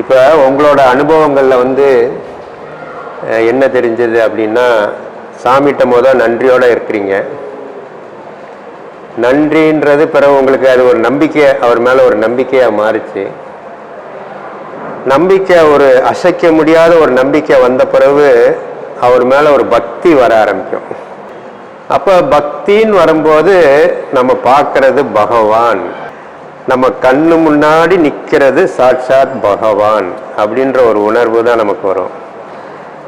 இப்போ உங்களோட அனுபவங்களில் வந்து என்ன தெரிஞ்சது அப்படின்னா சாமிகிட்ட முத நன்றியோடு இருக்கிறீங்க. நன்றின்றது பிறகு உங்களுக்கு அது ஒரு நம்பிக்கை அவர் மேலே ஒரு நம்பிக்கையாக மாறுச்சு. நம்பிக்கை ஒரு அசைக்க முடியாத ஒரு நம்பிக்கை வந்த பிறகு அவர் மேலே ஒரு பக்தி வர ஆரம்பிக்கும். அப்போ பக்தின்னு வரும்போது நம்ம பார்க்கறது பகவான். நம்ம கண்ணு முன்னாடி நிற்கிறது சாட்சாத் பகவான் அப்படின்ற ஒரு உணர்வு தான் நமக்கு வரும்.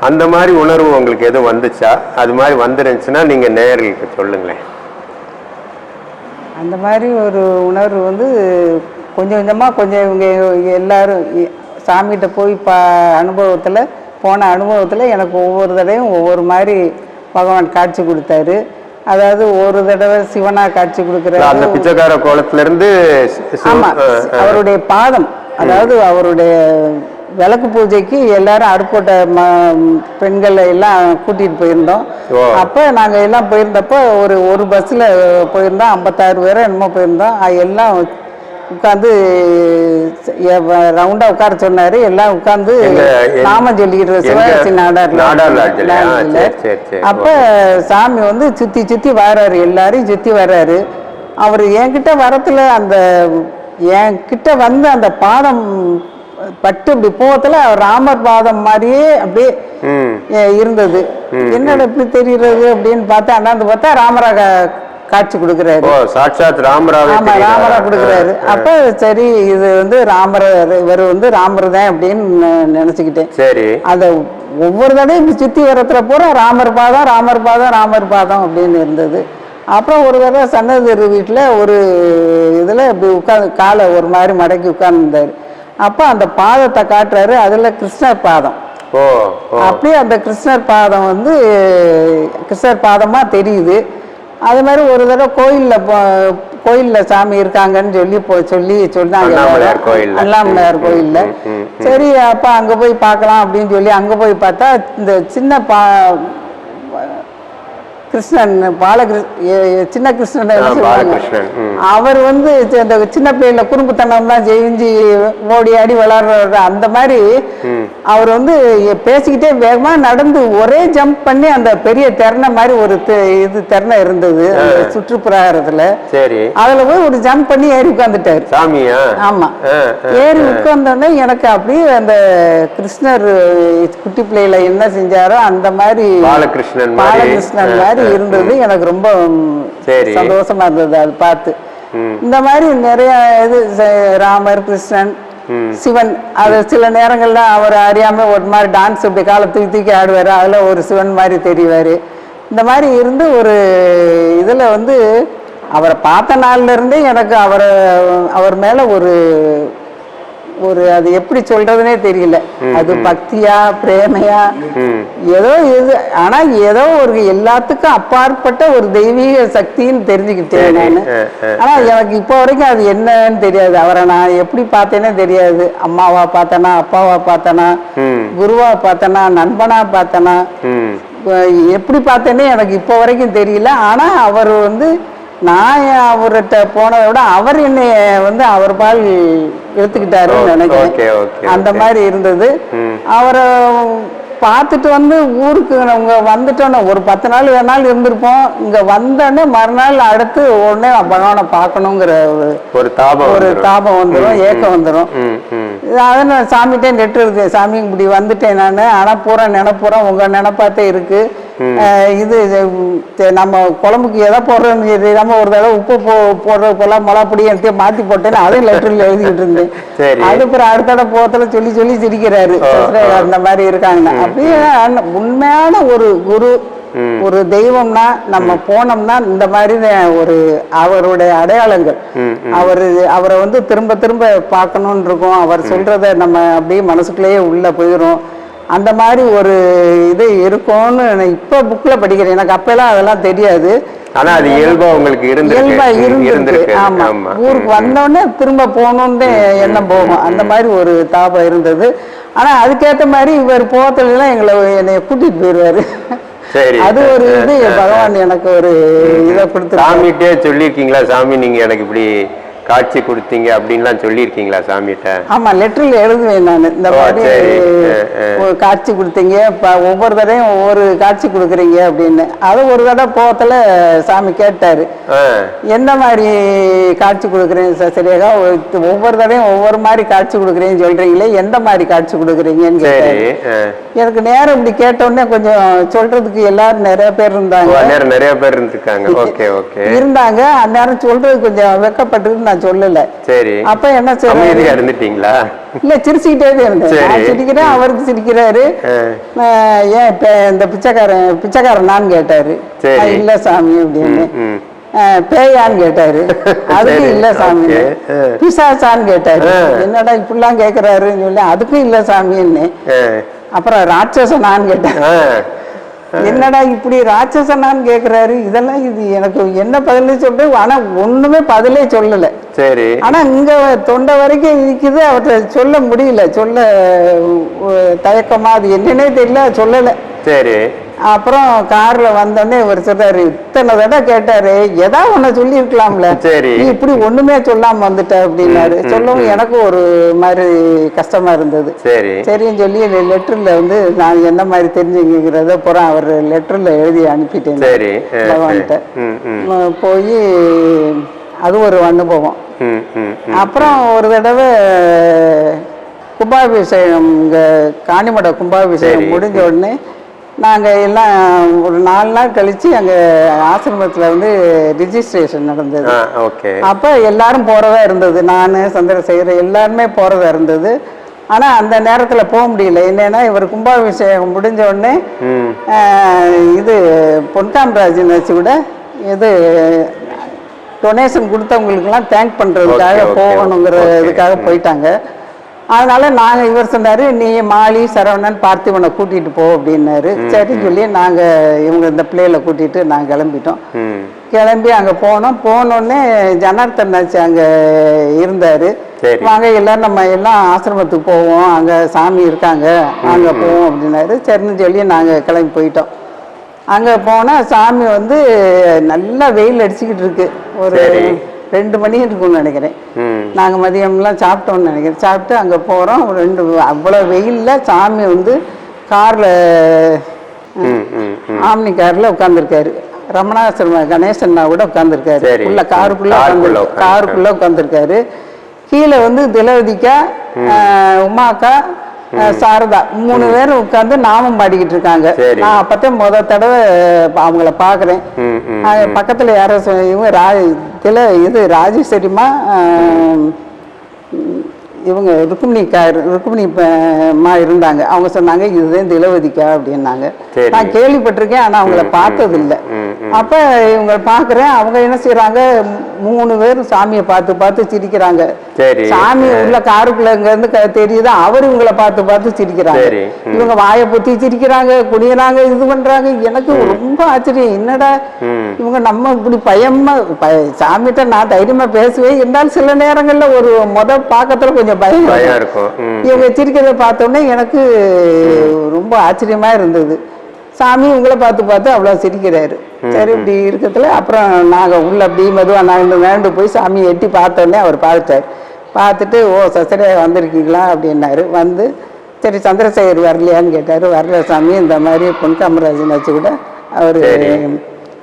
அந்த மாதிரி உணர்வு உங்களுக்கு எதுவும் வந்துச்சா? அது மாதிரி வந்துருந்துச்சுன்னா நீங்கள் நேர்களுக்கு சொல்லுங்களேன். அந்த மாதிரி ஒரு உணர்வு வந்து கொஞ்சம் கொஞ்சமாக கொஞ்சம் இவங்க எல்லாரும் இ- சாமிகிட்ட போய் பா அனுபவத்தில் போன அனுபவத்தில் எனக்கு ஒவ்வொரு தடவையும் ஒவ்வொரு மாதிரி பகவான் காட்சி கொடுத்தாரு. அதாவது ஒரு தடவை சிவனா காட்சி கொடுக்குறாரு. அந்த பிச்சைக்கார கோலத்துல இருந்து சி- சி- ஆமா அஹ், அஹ், அவருடைய பாதம் அதாவது அவருடைய விளக்கு பூஜைக்கு எல்லாரும் அடுப்போட்ட ம பெண்கள் எல்லாம் கூட்டிட்டு போயிருந்தோம். அப்ப நாங்க எல்லாம் போயிருந்தப்போ ஒரு ஒரு பஸ்ல போயிருந்தோம் ஐம்பத்தாறு பேரும் என்னமோ போயிருந்தோம். எல்லாம் உட்காந்து ரவுண்டா உட்கார சொன்னாரு. எல்லாம் உட்காந்து நாம சொல்லிக்கிட்டு சிவகாசி நாடார் நாடார் லாட்ஜில். ஆ, லாட்ஜில். சரி, சரி, சரி. அப்ப சாமி வந்து சுத்தி சுத்தி வராரு. எல்லாரையும் சுத்தி வர்றாரு அவர் என்கிட்ட வரத்துல அந்த என்கிட்ட வந்து அந்த பாதம் பட்டு இப்படி போகத்துல ராமர் பாதம் மாதிரியே அப்படியே இருந்தது. என்னடா இப்படி தெரியுறது அப்படின்னு பார்த்தா அண்ணாந்து பார்த்தா ராமரா கா- காட்சி கொடுக்குறாரு. சாட்சாத் ராமராவே ஆமா? ராமரா கொடுக்குறாரு. அப்ப சரி இது வந்து ராமர் இவர் வந்து ராமர் தான் அப்படின்னு நினைச்சுக்கிட்டேன். சரி. அந்த ஒவ்வொரு தடையும் சுற்றி வரத்துல பூரா ராமர் பாதம் ராமர் பாதம் ராமர் பாதம் அப்படின்னு இருந்தது. அப்புறம் ஒரு தடவை சன்னதிரு வீட்டில் ஒரு இதில் இப்படி உட்காந்து காலை ஒரு மாதிரி மடக்கி உட்கார்ந்துருந்தாரு. அப்போ அந்த பாதத்தை காட்டுறாரு அதில் கிருஷ்ணர் பாதம். அப்படியே அந்த கிருஷ்ணர் பாதம் வந்து கிருஷ்ணர் பாதமாக தெரியுது. அது மாதிரி ஒரு தடவை கோயிலில் கோயிலில் சாமி இருக்காங்கன்னு சொல்லி போ சொல்லி சொன்னாங்க அண்ணாமலையார். கோயில்ல. சரி அப்போ அங்கே போய் பார்க்கலாம் அப்படின்னு சொல்லி அங்கே போய் பார்த்தா இந்த சின்ன பா கிருஷ்ணன் பாலகிருஷ்ண சின்ன கிருஷ்ணன். அவர் வந்து அந்த சின்ன பிள்ளைல குறும்புத்தனம்லாம் செஞ்சு ஓடி ஆடி விளாடுற அந்த மாதிரி அவர் வந்து பேசிக்கிட்டே வேகமா நடந்து ஒரே ஜம்ப் பண்ணி அந்த பெரிய திறனை மாதிரி ஒரு இது திறனை இருந்தது சரி. அதுல போய் ஒரு ஜம்ப் பண்ணி ஏறி உட்காந்துட்டாரு ஆமா. ஏறி உட்கார்ந்தோடனே எனக்கு அப்படியே அந்த கிருஷ்ணர் குட்டி பிள்ளையில என்ன செஞ்சாரோ அந்த மாதிரி பாலகிருஷ்ணன் மாதிரி. பாலகிருஷ்ணன் மாதிரி இருந்தது. எனக்கு ரொம்ப. சந்தோஷமா இருந்தது அது பார்த்து. இந்த மாதிரி நிறைய இது ராமர் கிருஷ்ணன் சிவன் அது சில நேரங்கள்ல அவர் அறியாம ஒரு மாதிரி டான்ஸ் இப்படி காலை தூக்கி தூக்கி ஆடுவாரு. அதுல ஒரு சிவன் மாதிரி தெரிவாரு. இந்த மாதிரி இருந்து ஒரு இதுல வந்து அவரை பார்த்த நாள்ல இருந்தே எனக்கு அவரை அவர் மேல ஒரு ஒரு அது எப்படி சொல்றதுனே தெரியல. அது பக்தியா பிரேமையா? ஏதோ இது ஆனா ஏதோ ஒரு எல்லாத்துக்கும் அப்பாற்பட்ட ஒரு தெய்வீக சக்தின்னு தெரிஞ்சுக்கிட்டேன். நான். ஆனா எனக்கு இப்போ வரைக்கும் அது என்னன்னு தெரியாது. அவரை நான் எப்படி பார்த்தேனே தெரியாது. அம்மாவா பார்த்தனா அப்பாவா பார்த்தனா குருவா பார்த்தனா நண்பனா பார்த்தனா எப்படி பார்த்தேனே எனக்கு இப்போ வரைக்கும் தெரியல. ஆனா அவர் வந்து நான் அவர்கிட்ட போனதை விட அவர் என்னை வந்து அவர் பால் எடுத்துக்கிட்டாருன்னு நினைக்கிறேன். அந்த. மாதிரி இருந்தது. அவரை பார்த்துட்டு வந்து ஊருக்கு இங்க வந்துட்டோன்னே ஒரு பத்து நாள் வேணாலும் இருந்திருப்போம். இங்க வந்தோடனே மறுநாள் அடுத்து உடனே பகவானை பார்க்கணுங்கிற ஒரு தாபம் ஒரு. தாபம் வந்துடும் ஏக்கம் வந்துடும் அதை நான் சாமிகிட்டே நெட்டு இருக்கு. சாமி இப்படி வந்துட்டேன் நான். ஆனால் பூரா நினைப்புறோம். உங்கள் நினைப்பாத்தே இருக்கு. அஹ் இது நம்ம குழம்புக்கு எதை போடுறோம்னு தெரியாம ஒரு தடவை உப்பு போ போடுறது போல மிளகாப்பொடி எடுத்து மாற்றி போட்டேன்னு அதையும் லெட்டரில் எழுதிக்கிட்டு இருந்தேன் சரி. அது அப்புறம் அடுத்த தடவை போகத்துல சொல்லி சொல்லி சிரிக்கிறாரு. அந்த மாதிரி இருக்காங்க. அப்படியே உண்மையான ஒரு குரு ஒரு தெய்வம்னா நம்ம போனோம்னா இந்த மாதிரி ஒரு அவருடைய அடையாளங்கள். அவர் அவரை வந்து திரும்ப திரும்ப பார்க்கணும்னு இருக்கும். அவர் சொல்றத நம்ம அப்படியே மனசுக்குள்ளேயே உள்ள போயிடும் அந்த மாதிரி ஒரு இது இருக்கும்னு நான் இப்ப புக்ல படிக்கிறேன். எனக்கு அப்பெல்லாம் அதெல்லாம் தெரியாது. ஆனா அது இயல்பா உங்களுக்கு இயல்பா இருந்திருக்கு. ஆமா. ஊருக்கு வந்தோடனே திரும்ப போகணும்னு எண்ணம் போகும். அந்த மாதிரி ஒரு தாபம் இருந்தது. ஆனா அதுக்கேத்த மாதிரி இவர் போகத்துல எல்லாம் எங்களை என்னைய கூட்டிட்டு போயிடுவாரு அது ஒரு இது. பகவான் எனக்கு ஒரு இதை கொடுத்து சாமிகிட்டே சொல்லியிருக்கீங்களா? சாமி நீங்க எனக்கு இப்படி காட்சி கொடுத்தீங்க அப்படின்லாம் சொல்லியிருக்கீங்களா சாமிகிட்ட? ஆமா லெட்டர்ல எழுதுவேன் நான். இந்த மாதிரி காட்சி கொடுத்தீங்க. இப்ப ஒவ்வொரு தடவையும் ஒவ்வொரு காட்சி கொடுக்குறீங்க அப்படின்னு. அது ஒரு தடவை போகத்துல சாமி கேட்டாரு. என்ன மாதிரி காட்சி கொடுக்குறீங்க சசிரேகா ஒ- ஒவ்வொரு தடவையும் ஒவ்வொரு மாதிரி காட்சி கொடுக்குறீங்கன்னு சொல்றீங்களே எந்த மாதிரி காட்சி கொடுக்குறீங்கன்னு கேட்டாரு. எனக்கு நேரம் இப்படி கேட்டோடனே கொஞ்சம் சொல்றதுக்கு எல்லாரும் நிறைய பேர் இருந்தாங்க. நேரம் நிறைய பேர் இருந்திருக்காங்க. Okay okay. இருந்தாங்க. அந்நேரம் சொல்றது கொஞ்சம் வெக்கப்பட்டு நான் சொல்லல. சரி. அப்ப என்ன அமைதியா இருந்துட்டீங்களா? இல்ல சிரிச்சுக்கிட்டே தான் இருந்தேன். சரி. நான் சிரிக்கிறேன் அவருக்கு சிரிக்கிறாரு. ஏன் இப்ப இந்த பிச்சைக்காரன் பிச்சைக்காரன் நான் கேட்டாரு இல்ல சாமி அப்படின்னு. பேயான்னு கேட்டாரு. அதுக்கும் இல்ல சாமி. பிசாசான்னு கேட்டாரு. என்னடா இப்படிலாம் கேக்குறாருன்னு சொல்லி அதுக்கும் இல்ல சாமின்னு. அப்புறம் ராட்சசனான்னு கேட்டாரு. என்னடா இப்படி ராட்சசனான்னு கேக்குறாரு? இதெல்லாம் இது எனக்கு என்ன பதிலே சொல்றேன் ஆனா ஒண்ணுமே பதிலே சொல்லல. சரி. ஆனா இங்க தொண்டை வரைக்கும் இருக்குது. அவர்கிட்ட சொல்ல முடியல. சொல்ல தயக்கமா அது என்னன்னே தெரியல. சொல்லல. சரி. அப்புறம் கார்ல வந்தோடனே இவர் சொல்றாரு இத்தனை தடவை கேட்டாரு ஏதா ஒண்ணு சொல்லி இருக்கலாம்ல சரி. நீ இப்படி ஒண்ணுமே சொல்லாம வந்துட்ட அப்படின்னாரு. சொல்லவும் எனக்கு ஒரு மாதிரி கஷ்டமா இருந்தது. சரி. சரின்னு சொல்லி லெட்டர்ல வந்து நான் என்ன மாதிரி தெரிஞ்சுங்கிறத அப்புறம் அவர் லெட்டர்ல எழுதி அனுப்பிட்டேன். பகவான்கிட்ட. போய் அது ஒரு அனுபவம். அப்புறம் ஒரு தடவை கும்பாபிஷேகம் இங்கே காணிமட கும்பாபிஷேகம். முடிஞ்ச உடனே நாங்கள் எல்லாம் ஒரு நாலு நாள் கழித்து அங்கே ஆசிரமத்தில் வந்து ரிஜிஸ்ட்ரேஷன் நடந்தது. ஓகே. அப்போ எல்லாரும் போகிறதா இருந்தது. நான் சந்திரசேகர் எல்லாருமே போகிறதா இருந்தது. ஆனால் அந்த நேரத்தில் போக முடியல. என்னன்னா இவர் கும்பாபிஷேகம் முடிஞ்ச உடனே இது பொன்காமராஜன் வச்சு கூட இது டொனேஷன் கொடுத்தவங்களுக்குலாம் தேங்க் பண்ணுறதுக்காக போகணுங்கிற. இதுக்காக போயிட்டாங்க. அதனால நாங்கள் இவர் சொன்னார் நீ மாலி சரவணன் பார்த்திபனை கூட்டிகிட்டு போ அப்படின்னாரு. சரின்னு சொல்லி நாங்கள் இவங்க இந்த பிள்ளைகளை கூட்டிகிட்டு நாங்கள் கிளம்பிட்டோம். கிளம்பி அங்கே போனோம். போனோடனே ஜனார்த்தன் ஆச்சு அங்கே இருந்தார். வாங்க எல்லாரும் நம்ம எல்லாம் ஆசிரமத்துக்கு போவோம். அங்கே சாமி இருக்காங்க. அங்கே போவோம் அப்படின்னாரு. சரின்னு சொல்லி நாங்கள் கிளம்பி போயிட்டோம். அங்கே போனால் சாமி வந்து நல்லா வெயில் அடிச்சுக்கிட்டு இருக்கு. ஒரு. ரெண்டு மணி இருக்கும்னு நினைக்கிறேன். நாங்கள் மதியம்லாம் சாப்பிட்டோம்னு நினைக்கிறேன். சாப்பிட்டு அங்கே போகிறோம் ரெண்டு அவ்வளோ வெயிலில் சாமி வந்து காரில் ஆம்னி கார்ல உட்காந்துருக்காரு ரமணாசிரம கணேசன்னா கூட உட்காந்துருக்காரு. உள்ள காருக்குள்ள உட்கார்ந்து- காருக்குள்ள உட்காந்துருக்காரு கீழே வந்து திலவதிக்கா உமாக்கா சாரதா. மூணு பேரும் உட்கார்ந்து நாமம் பாடிக்கிட்டு இருக்காங்க. நான் அப்பதான் முத தடவை அவங்கள பாக்குறேன். ம் ம் பக்கத்துல யாரோ இவங்க ரா தில இது ராஜேஸ்வரிமா ஆஹ், இவங்க ருக்மிணி ப- அம்மா இருந்தாங்க. அவங்க சொன்னாங்க இதுதான் திலவதிக்கா அப்படின்னாங்க. நான் கேள்விப்பட்டிருக்கேன் ஆனா அவங்கள பார்த்தது இல்ல அப்ப இவங்க பாக்குறேன் அவங்க என்ன செய்றாங்க? மூணு பேரும் சாமியை பார்த்து பார்த்து சிரிக்கிறாங்க. சரி. சாமி உள்ள காருக்குள்ள இங்க இருந்து தெரியுது? அவர் இவங்களை பார்த்து பார்த்து சிரிக்கிறாங்க. இவங்க வாயை பொத்தி சிரிக்கிறாங்க குடியறாங்க இது பண்றாங்க. எனக்கு ரொம்ப ஆச்சரியம். என்னடா? இவங்க நம்ம இப்படி பயமா பய சாமிகிட்ட நான் தைரியமா பேசுவேன். இருந்தாலும் சில நேரங்கள்ல ஒரு முத பாக்கத்துல கொஞ்சம் பயம் இருக்கும். இவங்க சிரிக்கிறத பார்த்தோன்னே எனக்கு ரொம்ப ஆச்சரியமா இருந்தது. சாமி உங்களை பார்த்து பார்த்து அவ்வளோ சிரிக்கிறாரு. சரி இப்படி இருக்கிறதுல அப்புறம் நாங்கள் உள்ள அப்படி மெதுவாக நாங்கள் நேண்டு போய் சாமியை எட்டி பார்த்தோன்னே அவர் பார்த்தார் பார்த்துட்டு ஓ சசரே வந்திருக்கீங்களா? அப்படின்னாரு. வந்து சரி சந்திரசேகர் வரலையான்னு கேட்டார். வரல சாமி இந்த மாதிரி பொன் காமராஜன் வச்சு கூட அவர்.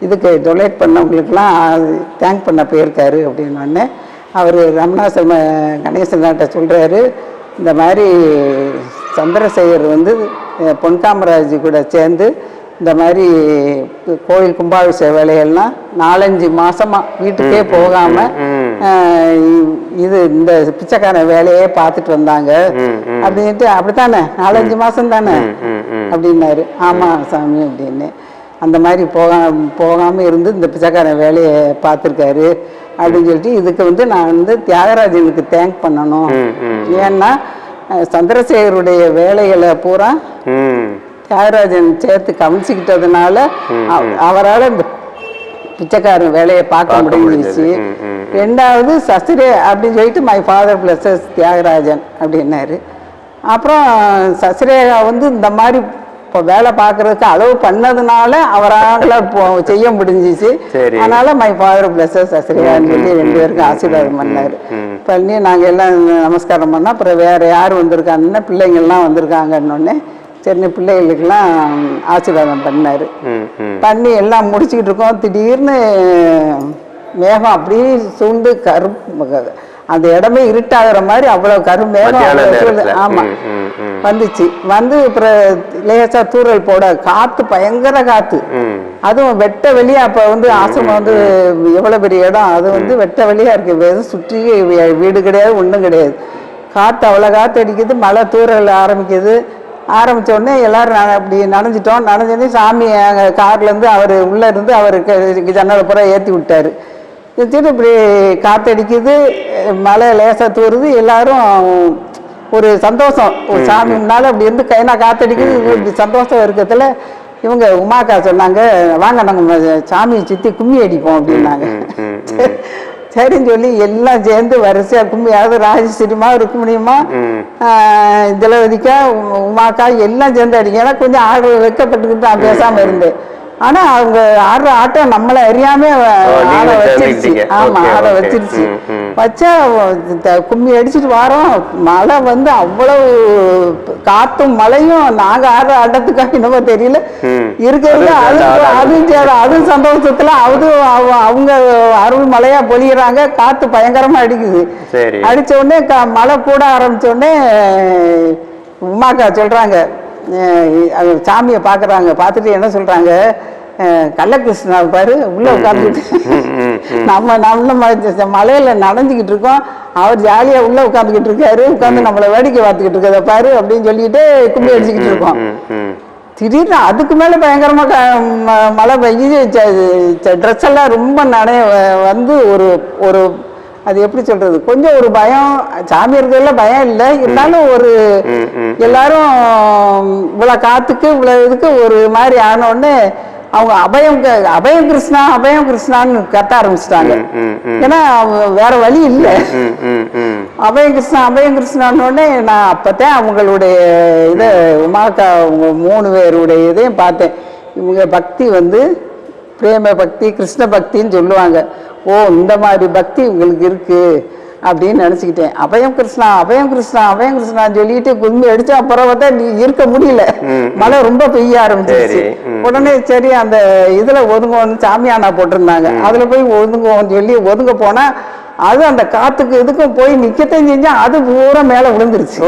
இதுக்கு டொனேட் பண்ணவங்களுக்குலாம் தேங்க் பண்ண போயிருக்காரு. அப்படின்னோடனே அவர் ரமணாசிரம கணேசன்கிட்ட சொல்கிறாரு இந்த மாதிரி சந்திரசேகர் வந்து பொன்காமராஜ் கூட சேர்ந்து இந்த மாதிரி கோயில் கும்பாபிஷேக வேலைகள்லாம் நாலஞ்சு மாசமா வீட்டுக்கே போகாம இது இந்த பிச்சைக்காரன் வேலையே பார்த்துட்டு வந்தாங்க. அப்படின்ட்டு அப்படித்தானே? நாலஞ்சு மாசம் தானே அப்படின்னாரு. ஆமா சாமி அப்படின்னு. அந்த மாதிரி போகா போகாம இருந்து இந்த பிச்சைக்காரன் வேலையை பார்த்துருக்காரு. அப்படின்னு சொல்லிட்டு இதுக்கு வந்து நான் வந்து தியாகராஜனுக்கு தேங்க் பண்ணணும். ஏன்னா சந்திரசேகருடைய வேலைகளை பூரா தியாகராஜன் சேர்த்து கவனிச்சுக்கிட்டதுனால அவரால் இந்த பிச்சைக்காரன் வேலையை பார்க்க முடிஞ்சிச்சு. ரெண்டாவது சசிரே அப்படின்னு சொல்லிட்டு மை ஃபாதர் பிளஸஸ் தியாகராஜன் அப்படின்னாரு. அப்புறம் சசிரேகா வந்து இந்த மாதிரி இப்போ வேலை பார்க்கறதுக்கு அளவு பண்ணதுனால அவரால செய்ய முடிஞ்சிச்சு. அதனால மை ஃபாதர் பிளஸஸ் சசிரியான்னு சொல்லி ரெண்டு பேருக்கும் ஆசீர்வாதம் பண்ணாரு. பண்ணி நாங்க எல்லாம் நமஸ்காரம் பண்ணோம் அப்புறம் வேற யார் வந்திருக்காங்கன்னா பிள்ளைங்கள்லாம் வந்திருக்காங்கன்னொடனே சரி பிள்ளைகளுக்கெல்லாம் ஆசீர்வாதம் பண்ணாரு. பண்ணி எல்லாம் முடிச்சுக்கிட்டு இருக்கோம். திடீர்னு மேகம் அப்படியே சூழ்ந்து கருப்பு அந்த இடமே இருட்டாகிற மாதிரி அவ்வளவு கருமேகம் மத்தியான அவ்வளவு சூழ்ந்து- நேரத்துல. ஆமா. ம், ம், ம். வந்துச்சு. வந்து அப்புறம் லேசா தூறல் போட காத்து பயங்கர காத்து. அதுவும் வெட்ட வெளியா அப்ப வந்து ஆசிரமம் வந்து எவ்வளவு பெரிய இடம்? அது வந்து வெட்ட வெளியா இருக்கு. வெறும் சுற்றி வீடு கிடையாது ஒண்ணும் கிடையாது. காத்து அவ்வளவு காத்து அடிக்குது மழை தூறல் ஆரம்பிக்குது. ஆரம்பிச்ச உடனே எல்லாரும் அப்படி நனைஞ்சிட்டோம். நனைஞ்சோடனே சாமி அங்க கார்ல இருந்து அவர் உள்ள இருந்து அவருக்கு ஜன்னலை பூரா ஏத்தி விட்டாரு. வச்சுட்டு இப்படி காத்தடிக்குது மழை லேசா தூறுது எல்லாரும் ஒரு சந்தோஷம். ஒரு சாமி முன்னால அப்படி இருந்து கைனா காத்தடிக்குது இப்படி சந்தோஷம் இருக்கிறதுல இவங்க உமாக்கா சொன்னாங்க வாங்க நாங்க சாமியை சுத்தி கும்மி அடிப்போம் அப்படின்னாங்க. சரின்னு சொல்லி எல்லாம் சேர்ந்து வரிசையா கும்மி அதாவது ராஜஸ்ரீமா ருக்மிணியமா. திலவதிக்கா உமாக்கா எல்லாம் சேர்ந்து அடிக்க ஏன்னா கொஞ்சம் ஆடு வைக்கப்பட்டுக்கிட்டு நான் பேசாம இருந்தேன். ஆனா அவங்க ஆடுற ஆட்டம் நம்மள அறியாம ஆட வச்சிருச்சு. ஆமா ஆட. வச்சிருச்சு. வச்சா கும்மி அடிச்சிட்டு வரோம் மழை வந்து அவ்வளவு காத்தும் மழையும் நாங்க ஆடுற ஆட்டத்துக்காக என்னமோ தெரியல. இருக்கிறது அது அதுவும் அதுவும் சந்தோஷத்துல அது அவ- அவங்க அருள் மழையா பொழியறாங்க காத்து பயங்கரமா அடிக்குது அடிச்ச உடனே மழை கூட ஆரம்பிச்ச உடனே உமாக்கா சொல்றாங்க சாமியை பாக்குறாங்க பார்த்துட்டு என்ன சொல்றாங்க? அஹ் கள்ளகிருஷ்ணா பாரு உள்ள உட்காந்துட்டு நம்ம நல்ல ம- மலையில நனைஞ்சுக்கிட்டு இருக்கோம். அவர் ஜாலியா உள்ள உட்காந்துக்கிட்டு இருக்காரு. உட்காந்து நம்மளை வேடிக்கை பார்த்துக்கிட்டு இருக்கத பாரு அப்படின்னு சொல்லிட்டு கும்பி அடிச்சுக்கிட்டு இருக்கோம். திடீர்னு அதுக்கு மேல பயங்கரமா க- ம- மழை பெய்யுது. ட்ரெஸ் எல்லாம் ரொம்ப நனைய வந்து ஒரு ஒரு அது எப்படி சொல்றது? கொஞ்சம் ஒரு பயம். சாமி இருக்கிறதுல பயம் இல்லை. இருந்தாலும் ஒரு. எல்லாரும் இவ்வளவு காத்துக்கு இவ்வளவு இதுக்கு ஒரு மாதிரி ஆன உடனே அவங்க அபயம் அபயம் கிருஷ்ணா அபயம் கிருஷ்ணான்னு கத்த ஆரம்பிச்சிட்டாங்க. ஏன்னா வேற வழி இல்லை. அபயம் கிருஷ்ணா அபயம் கிருஷ்ணான்னு நான் அப்பதான் அவங்களுடைய இதை உமாக்கா அவங்க மூணு பேருடைய இதையும் பார்த்தேன். இவங்க பக்தி வந்து பிரேம பக்தி கிருஷ்ண பக்தின்னு சொல்லுவாங்க. ஓ இந்த மாதிரி பக்தி உங்களுக்கு இருக்கு. அப்படின்னு நினச்சிக்கிட்டேன். அபயம் கிருஷ்ணா அபயம் கிருஷ்ணா அபயம் கிருஷ்ணான்னு சொல்லிட்டு கும்மி அடிச்சு அப்புறம் பார்த்தா நீ இருக்க முடியல. மழை ரொம்ப பெய்ய ஆரம்பிச்சிருச்சு. உடனே சரி அந்த இதுல ஒதுங்குவோம்னு சாமியானா போட்டிருந்தாங்க. அதுல போய் ஒதுங்குவோம்னு சொல்லி ஒதுங்க போனா அது அந்த காத்துக்கு இதுக்கும் போய் நிக்கத்தையும் செஞ்சா அது பூரா மேல விழுந்துருச்சு.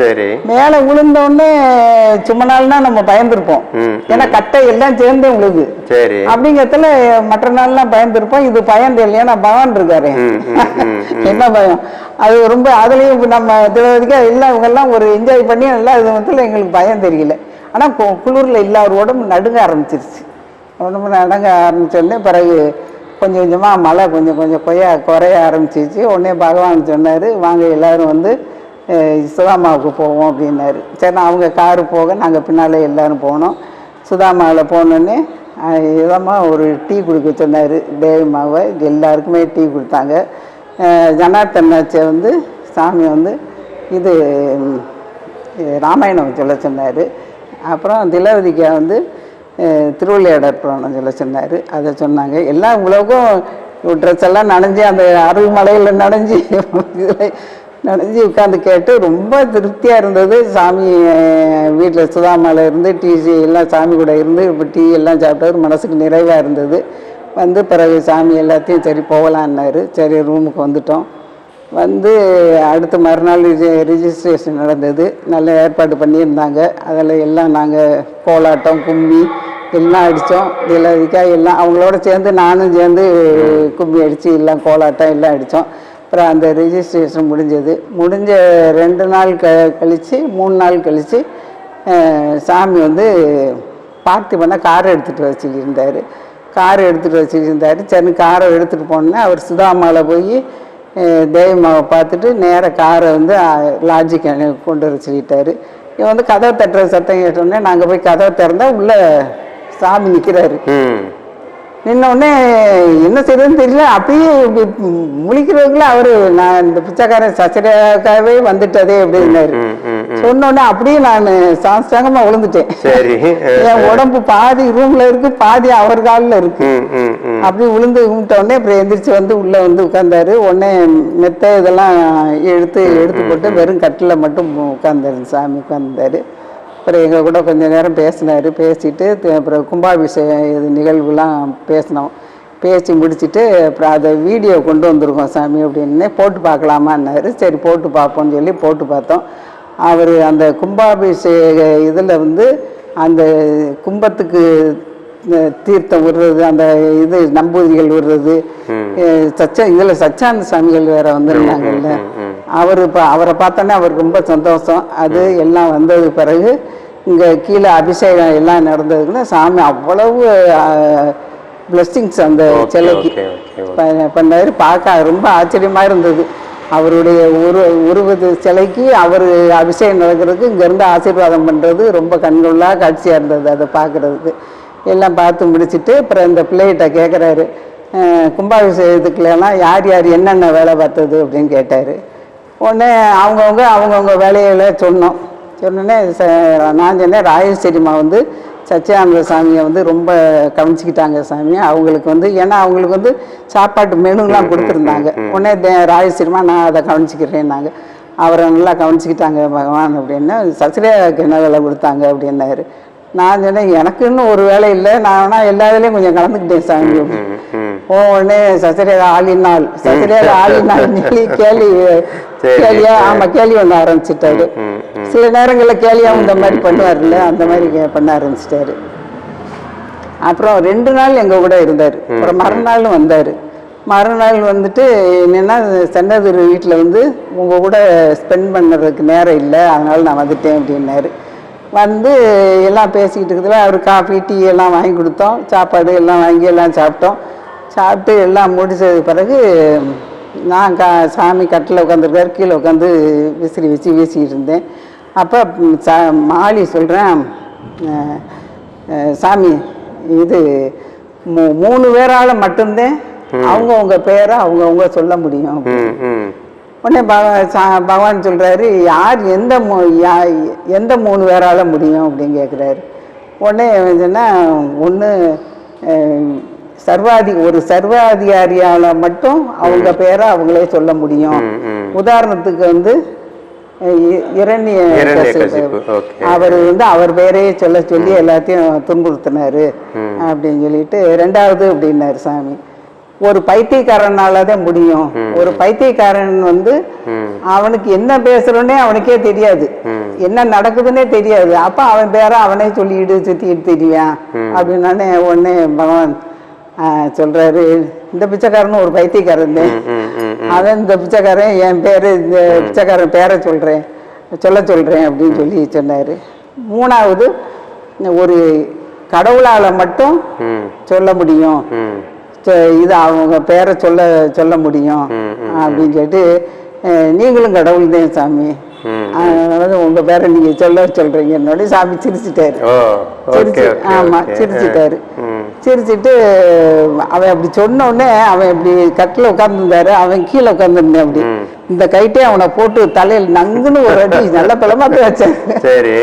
சரி. மேல விழுந்த உடனே சும்மா நாள்னா நம்ம பயந்துருப்போம். ஏன்னா கட்டை எல்லாம் சேர்ந்தே விழுது. சரி. அப்படிங்கறதுல மற்ற நாள்லாம் பயந்துருப்போம். இது பயந்து இல்லையா பகவான் இருக்காரு. என்ன பயம்? அது ரொம்ப அதுலயும் நம்ம திலவதிக்கா எல்லாம் இவங்க எல்லாம் ஒரு என்ஜாய் பண்ணி எல்லாம் இது வந்து எங்களுக்கு பயம் தெரியல. ஆனா குளிர்ல இல்ல ஒரு உடம்பு நடுங்க ஆரம்பிச்சிருச்சு. உடம்பு நடுங்க ஆரம்பிச்சோடனே பிறகு கொஞ்சம் கொஞ்சமாக மழை கொஞ்சம் கொஞ்சம் கொய்ய குறைய ஆரம்பிச்சிச்சு. உடனே பகவான் சொன்னார் வாங்க எல்லாரும் வந்து சுதாமாவுக்கு போவோம் அப்படின்னாரு. சரி நான் அவங்க காரு போக நாங்கள் பின்னாலே எல்லோரும் போனோம். சுதாமாவில் போனோடனே இதமா ஒரு டீ கொடுக்க சொன்னார் தேவிமாவை எல்லாருக்குமே டீ கொடுத்தாங்க. அஹ் ஜனார்த்தனாச்சை வந்து சாமி வந்து இது ராமாயணம் சொல்ல சொன்னார். அப்புறம் திலவதிக்கா வந்து அஹ், திருவிளையாடற் புராணம் சொல்ல சொன்னார். அதை சொன்னாங்க. எல்லா உலகம் ட்ரெஸ் எல்லாம் நனைஞ்சு அந்த அருள் மலையில் நனைஞ்சு நனைஞ்சு உட்காந்து கேட்டு ரொம்ப திருப்தியாக இருந்தது. சாமி வீட்டில் சுதாமாவில் இருந்து டீ எல்லாம் சாமி கூட இருந்து இப்போ டீ எல்லாம் சாப்பிட்டாரு மனசுக்கு நிறைவாக இருந்தது. வந்து பிறகு சாமி எல்லாத்தையும் சரி போகலான்னாரு. சரி ரூமுக்கு வந்துட்டோம். வந்து அடுத்த மறுநாள் ரிஜி- ரிஜிஸ்ட்ரேஷன் நடந்தது. நல்ல ஏற்பாடு பண்ணியிருந்தாங்க. அதில் எல்லாம் நாங்கள் கோலாட்டம் கும்மி எல்லாம் அடித்தோம். திலதிக்கா எல்லாம் அவங்களோட சேர்ந்து நானும் சேர்ந்து கும்பி அடித்து எல்லாம் கோலாட்டம் எல்லாம் அடித்தோம். அப்புறம் அந்த ரிஜிஸ்ட்ரேஷன் முடிஞ்சது. முடிஞ்ச ரெண்டு நாள் க கழித்து மூணு நாள் கழித்து சாமி வந்து பார்த்திபனை கார் எடுத்துகிட்டு வர கார் எடுத்துகிட்டு வர சரி காரை எடுத்துகிட்டு போனோன்னே அவர் சுதாமாவில் போய் தேவிமாவை பார்த்துட்டு நேராக காரை வந்து லாட்ஜிக்கு கொண்டு வர சொல்லிட்டாரு. இவன் வந்து கதவை தட்டுற சத்தம் கேட்டோடனே நாங்கள் போய் கதவை திறந்தால் உள்ளே சாமி நிற்கிறாரு ம். நின்ன உடனே என்ன செய்யறதுன்னு தெரியல. அப்படியே முழிக்கிறவங்கள அவரு நான் இந்த பிச்சைக்காரன் சச்சரக்காகவே வந்துட்டதே அப்படின்னாரு. ம் ம் சொன்ன உடனே அப்படியே நான் சாஸ்தாங்கமா விழுந்துட்டேன் என் உடம்பு பாதி ரூம்ல இருக்கு பாதி அவர் காலில் இருக்கு. அப்படி விழுந்து கும்பிட்ட உடனே அப்புறம் எந்திரிச்சு வந்து உள்ள வந்து உட்கார்ந்தாரு. உடனே மெத்த இதெல்லாம் எடுத்து எடுத்து போட்டு வெறும் கட்டில் மட்டும் உட்கார்ந்தாரு சாமி உட்கார்ந்தாரு. அப்புறம் எங்கள் கூட கொஞ்ச நேரம் பேசினாரு. பேசிட்டு அப்புறம் கும்பாபிஷேகம் இது நிகழ்வுலாம் பேசினோம். பேசி முடிச்சிட்டு அப்புறம் அதை வீடியோ கொண்டு வந்திருக்கோம் சாமி அப்படின்னு. போட்டு பார்க்கலாமான்னாரு. சரி போட்டு பார்ப்போம்னு சொல்லி போட்டு பார்த்தோம். அவர் அந்த கும்பாபிஷேக இதில் வந்து அந்த கும்பத்துக்கு தீர்த்தம் விடுறது அந்த இது நம்பூதிரிகள் விடுறது சச்ச இதில் சச்சானந்த சாமிகள் வேற வந்திருந்தாங்கல்ல. அவர் இப்போ அவரை பார்த்தோன்னே அவருக்கு ரொம்ப சந்தோஷம். அது எல்லாம் வந்தது பிறகு இங்கே கீழே அபிஷேகம் எல்லாம் நடந்ததுன்னா சாமி அவ்வளவு பிளஸ்ஸிங்ஸ் அந்த சிலைக்கு பண்ணாரு. பார்க்க ரொம்ப ஆச்சரியமா இருந்தது. அவருடைய உரு உருவது சிலைக்கு அவர் அபிஷேகம் நடக்கிறதுக்கு இங்கேருந்து ஆசீர்வாதம் பண்ணுறது ரொம்ப கண்கொள்ளா காட்சியாக இருந்தது அதை பார்க்குறதுக்கு. எல்லாம் பார்த்து முடிச்சிட்டு அப்புறம் இந்த பிள்ளைகிட்ட கேட்குறாரு கும்பாபிஷேகத்துக்குலாம் யார் யார் என்னென்ன வேலை பார்த்தது அப்படின்னு கேட்டார். உடனே அவங்கவுங்க அவங்கவுங்க வேலைகளை சொன்னோம். சொன்னோடனே ச- நான் சொன்னேன் ராஜேஸ்வரிமா வந்து சச்சியானந்த சாமியை வந்து ரொம்ப கவனிச்சுக்கிட்டாங்க சாமி. அவங்களுக்கு வந்து ஏன்னா அவங்களுக்கு வந்து சாப்பாட்டு மெனுலாம் கொடுத்துருந்தாங்க. உடனே தே- ராஜேஸ்வரிமா நான் அதை கவனிச்சுக்கிறேன்னாங்க. அவரை நல்லா கவனிச்சுக்கிட்டாங்க பகவான் அப்படின்னு. சசிரேகாவுக்கு என்ன வேலை கொடுத்தாங்க அப்படின்னாரு. நான் சொன்னேன் எனக்குன்னு ஒரு வேலை இல்லை. நான் வேணா எல்லா வேலையும் கொஞ்சம் கலந்துக்கிட்டேன் சாமி உடனே சசிரேகா ஆளினால் சசிரேகா ஆளினால் கேள்வி கேலியா. ஆமா கேள்வி ஒண்ணு ஆரம்பிச்சிட்டாரு. சில நேரங்கள்ல கேலியாவும் இந்த மாதிரி பண்ணுவார்ல அந்த மாதிரி பண்ண ஆரம்பிச்சிட்டாரு. அப்புறம் ரெண்டு நாள் எங்க கூட இருந்தார். அப்புறம் மறுநாளும் வந்தார். மறுநாள் வந்துட்டு என்னன்னா சென்னதுரு வீட்டில் வந்து உங்க கூட ஸ்பெண்ட் பண்ணுறதுக்கு நேரம் இல்லை அதனால நான் வந்துட்டேன் அப்படின்னாரு. வந்து எல்லாம் பேசிக்கிட்டு இருக்கிறதுல அவர் காஃபி டீ எல்லாம் வாங்கி கொடுத்தோம். சாப்பாடு எல்லாம் வாங்கி எல்லாம் சாப்பிட்டோம். சாப்பிட்டு எல்லாம் முடிச்சது பிறகு நான் கா சாமி கட்டில் உட்காந்துருக்காரு கீழே உட்காந்து விசிறி வச்சு வீசிக்கிட்டு இருந்தேன். அப்போ சா மாலி சொல்கிறேன் சாமி இது மூ- மூணு பேரால் மட்டும்தான் அவங்கவுங்க பேரை அவங்கவுங்க சொல்ல முடியும். உடனே பக- சா- பகவான் சொல்றாரு யார் எந்த மூ- யா- எந்த மூணு பேரால முடியும் அப்படின்னு கேட்குறாரு உடனே சொன்னா ஒன்று சர்வாதி ஒரு சர்வாதிகாரியால மட்டும் அவங்க பேரை அவங்களே சொல்ல முடியும். உதாரணத்துக்கு வந்து இரண்ய. அவர் வந்து அவர் பேரையே சொல்ல சொல்லி எல்லாத்தையும் துன்புறுத்தினாரு. அப்படின்னு சொல்லிட்டு ரெண்டாவது அப்படின்னாரு சாமி. ஒரு பைத்தியக்காரனால தான் முடியும் ஒரு பைத்தியக்காரன் வந்து அவனுக்கு என்ன பேசுறோன்னே அவனுக்கே தெரியாது. என்ன நடக்குதுன்னே தெரியாது. அப்ப அவன் பேரை அவனே சொல்லிட்டு சுத்திட்டு தெரியான் அப்படின்னானே உடனே பகவான் சொல்றாரு இந்த பிச்சைக்காரனும் ஒரு பைத்தியக்காரன் அதான் இந்த பிச்சைக்காரன் என் பேர் இந்த பிச்சைக்காரன் பேரை சொல்கிறேன் சொல்ல சொல்கிறேன் அப்படின்னு சொல்லி சொன்னார். மூணாவது ஒரு கடவுளால் மட்டும் சொல்ல முடியும். இது அவங்க பேரை சொல்ல சொல்ல முடியும். அப்படின்னு சொல்லிட்டு நீங்களும் கடவுள் தான் சாமி. அதனால உங்கள் பேரை நீங்கள் சொல்ல சொல்கிறீங்க என்னோட சாமி சிரிச்சிட்டாரு. சிரிச்சு ஓகே ஆமா ஓகே. சிரிச்சிட்டாரு. சிரிச்சிட்டு அவன் அப்படி சொன்ன உடனே அவன் இப்படி கட்டில் உட்காந்துருந்தாரு அவன் கீழே உட்காந்துருந்தேன் அப்படி. இந்த கைட்டே அவனை போட்டு தலையில் நங்குன்னு ஒரு அடி நல்ல பழமாக்க வச்சேன். சரி.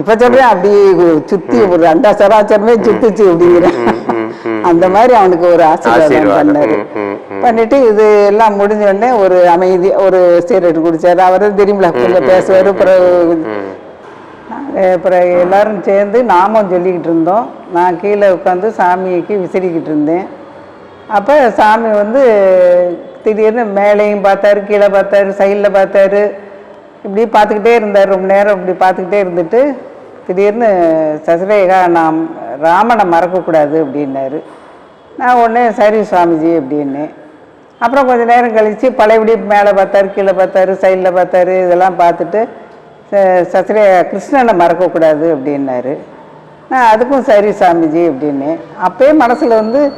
இப்ப சொல்றேன் அப்படி சுத்தி ஒரு ரெண்டா சராச்சரமே சுத்துச்சு அப்படிங்கிறேன் அந்த மாதிரி அவனுக்கு ஒரு ஆசீர்வாதம். பண்ணாரு. பண்ணிட்டு இது எல்லாம் முடிஞ்ச உடனே ஒரு அமைதி ஒரு சீரட் குடிச்சாரு. அவரும் தெரியுமில கொஞ்சம் பேசுவாரு பிறகு அப்புறம் எல்லாரும் சேர்ந்து நாமம் சொல்லிக்கிட்டு இருந்தோம். நான் கீழே உட்காந்து சாமிக்கு விசிறிக்கிட்டு இருந்தேன். அப்போ சாமி வந்து திடீர்னு மேலேயும் பார்த்தாரு கீழே பார்த்தாரு சைடில் பார்த்தாரு. இப்படி பார்த்துக்கிட்டே இருந்தார். ரொம்ப நேரம் இப்படி பார்த்துக்கிட்டே இருந்துட்டு திடீர்னு சசிரேகா நான் ராமனை மறக்கக்கூடாது அப்படின்னாரு. நான் உடனே சரி சுவாமிஜி அப்படின்னேன் அப்புறம் கொஞ்ச நேரம் கழித்து பழையபடி மேலே பார்த்தாரு கீழே பார்த்தாரு சைடில் பார்த்தாரு. இதெல்லாம் பார்த்துட்டு ச- சசிரே கிருஷ்ணனை மறக்கக்கூடாது அப்படின்னாரு. நான் அதுக்கும் சரி சாமிஜி அப்படின்னு. அப்பயே மனசில் வந்து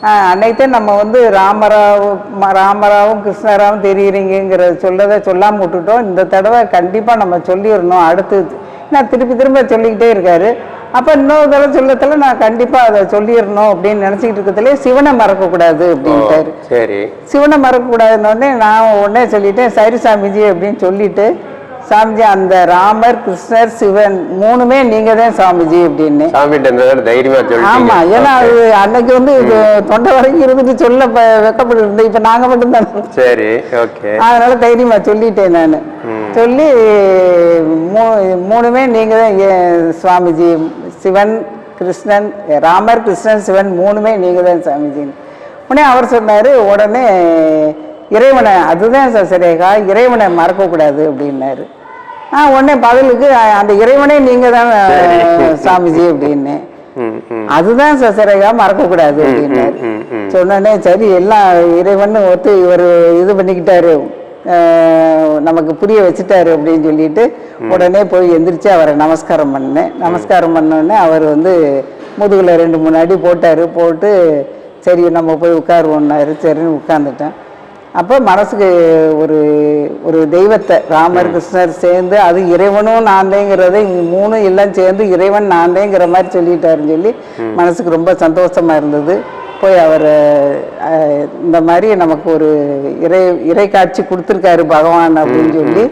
அன்னைத்தான் நம்ம வந்து ராமராவ் ம- ராமராவும் கிருஷ்ணராவும் தெரியுறீங்கிற சொல்லதை சொல்லாமல் விட்டுட்டோம். இந்த தடவை கண்டிப்பாக நம்ம சொல்லிடணும் அடுத்து. நான் திருப்பி திரும்ப சொல்லிக்கிட்டே இருக்காரு. அப்போ இன்னொரு தடவை சொல்லத்தில் நான் கண்டிப்பாக அதை சொல்லிடணும் அப்படின்னு நினச்சிக்கிட்டு இருக்கிறதுலே சிவனை மறக்கக்கூடாது அப்படின்ட்டாரு. சரி. சிவனை மறக்கக்கூடாதுன்னு நான் உடனே சொல்லிட்டேன். சரி சாமிஜி அப்படின்னு சொல்லிட்டு சாமிஜி அந்த ராமர் கிருஷ்ணர் சிவன் மூணுமே நீங்க தான் சாமிஜி அப்படின்னு. ஆமா ஏன்னா அது அன்னைக்கு வந்து இது தொண்டை வரைக்கும் இருந்துட்டு சொல்ல வெட்கப்பட்டு இருந்தேன் இப்ப நாங்க மட்டும் தான் சரி ஓகே அதனால தைரியமா சொல்லிட்டேன் நான். சொல்லி மூணுமே நீங்க தான் சுவாமிஜி சிவன் கிருஷ்ணன் ராமர் கிருஷ்ணன் சிவன் மூணுமே நீங்க தான் சாமிஜின்னு. உடனே அவர் சொன்னாரு உடனே இறைவனை அதுதான் சார் சரியாக்கா இறைவனை மறக்கக்கூடாது அப்படின்னாரு. ஆ உடனே பதிலுக்கு அந்த இறைவனே நீங்க தான் சாமிஜி அப்படின்னு. அதுதான் சசரேகா மறக்கக்கூடாது அப்படின்னாரு. சொன்னோடனே சரி எல்லாம் இறைவன் ஒத்து இவர் இது பண்ணிக்கிட்டாரு. நமக்கு புரிய வச்சுட்டாரு அப்படின்னு சொல்லிட்டு உடனே போய் எந்திரிச்சு அவரை நமஸ்காரம் பண்ணேன். நமஸ்காரம் பண்ணோடனே அவர் வந்து முதுகில் ரெண்டு மூணு அடி போட்டார். போட்டு சரி நம்ம போய் உட்காருவோன்னாரு சரின்னு உட்காந்துட்டேன் அப்போ மனசுக்கு ஒரு ஒரு தெய்வத்தை ராமர் கிருஷ்ணர் சேர்ந்து அது இறைவனும் நான்தேங்கிறதை மூணும் எல்லாம் சேர்ந்து இறைவன் நான்தேங்கிற மாதிரி சொல்லிட்டாருன்னு சொல்லி மனசுக்கு ரொம்ப சந்தோஷமா இருந்தது. போய் அவர் இந்த மாதிரி நமக்கு ஒரு இறை இறை காட்சி கொடுத்துருக்காரு பகவான் அப்படின்னு சொல்லி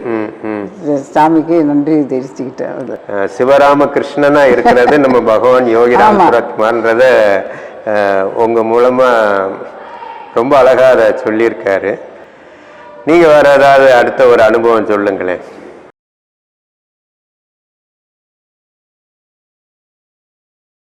சாமிக்கு நன்றி தெரிவிச்சுக்கிட்டேன் சிவராம கிருஷ்ணனா இருக்கிறது நம்ம பகவான் யோகிராம் அஹ், உங்க மூலமா ரொம்ப அழகாக அதை சொல்லியிருக்காரு. நீங்கள் வேறு ஏதாவது அடுத்த ஒரு அனுபவம் சொல்லுங்களேன்.